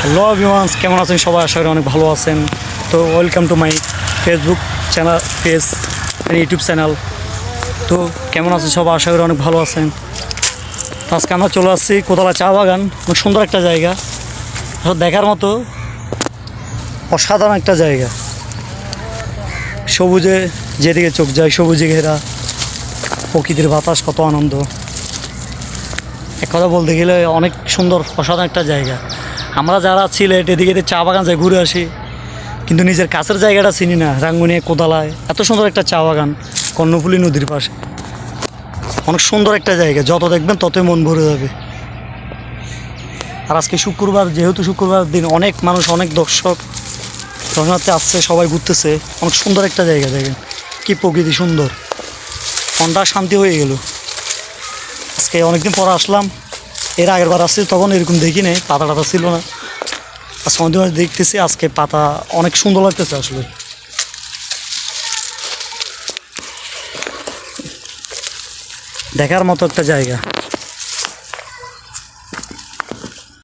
Hello ভিওয়ান্স কেমন আছেন সবাই? আশা করি অনেক ভালো আছেন। তো welcome to my Facebook channel page YouTube channel তো কেমন আছেন সবাই? আশা করি অনেক ভালো আছেন। তো আজকে আমরা চলে আসছি কোতলা চা বাগান, অনেক সুন্দর একটা জায়গা। দেখার মতো অসাধারণ একটা জায়গা। সবুজে যেদিকে চোখ যায়, সবুজে ঘেরা। প্রকৃতির বাতাস কত আনন্দ। এক কথা বলতে গেলে অনেক সুন্দর, অসাধারণ একটা জায়গা। আমরা যারা সিলেট এদিকে চা বাগান যাই ঘুরে আসি। কিন্তু নিজের কাছের জায়গাটা চিনি না, রাঙ্গুনিয়া, কোদালায়। এত সুন্দর একটা চা বাগান, কর্ণফুলী নদীর পাশে। অনেক সুন্দর একটা জায়গা, যত দেখবেন ততই মন ভরে যাবে। আর আজকে শুক্রবার, যেহেতু শুক্রবার দিন, অনেক মানুষ, অনেক দর্শক দর্শনার্থী আসছে, সবাই ঘুরতেছে। অনেক সুন্দর একটা জায়গা, দেখেন। কি প্রকৃতি সুন্দর। মনটা শান্তি হয়ে গেল। আজকে অনেকদিন পর আসলাম। এর আগের বার আসছি তখন এরকম দেখি নেই, পাতা টাতা ছিল না। আর পর দেখতেছি আজকে পাতা অনেক সুন্দর লাগতেছে আসলে। দেখার মতো একটা জায়গা।